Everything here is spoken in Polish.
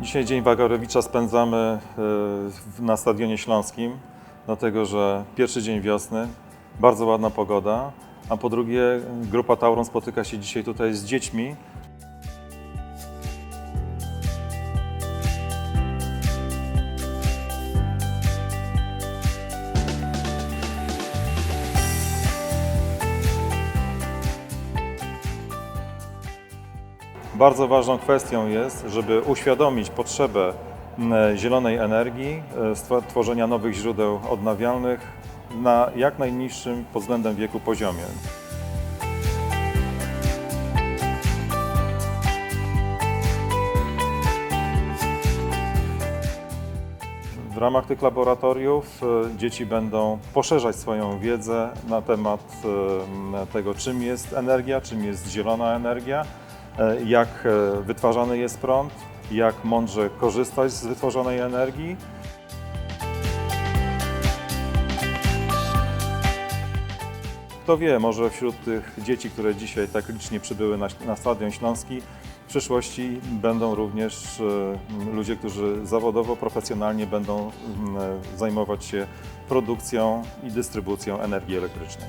Dzisiaj Dzień Wagarowicza spędzamy e, na Stadionie Śląskim, dlatego że pierwszy dzień wiosny, bardzo ładna pogoda, a po drugie grupa Tauron spotyka się dzisiaj tutaj z dziećmi. Bardzo ważną kwestią jest, żeby uświadomić potrzebę zielonej energii, e, tworzenia nowych źródeł odnawialnych na jak najniższym pod względem wieku poziomie. W ramach tych laboratoriów e, dzieci będą poszerzać swoją wiedzę na temat e, tego, czym jest energia, czym jest zielona energia, jak e, wytwarzany jest prąd, jak mądrze korzystać z wytworzonej energii. Kto wie, może wśród tych dzieci, które dzisiaj tak licznie przybyły na, na Stadion Śląski, w przyszłości będą również e, ludzie, którzy zawodowo, profesjonalnie będą m, zajmować się produkcją i dystrybucją energii elektrycznej.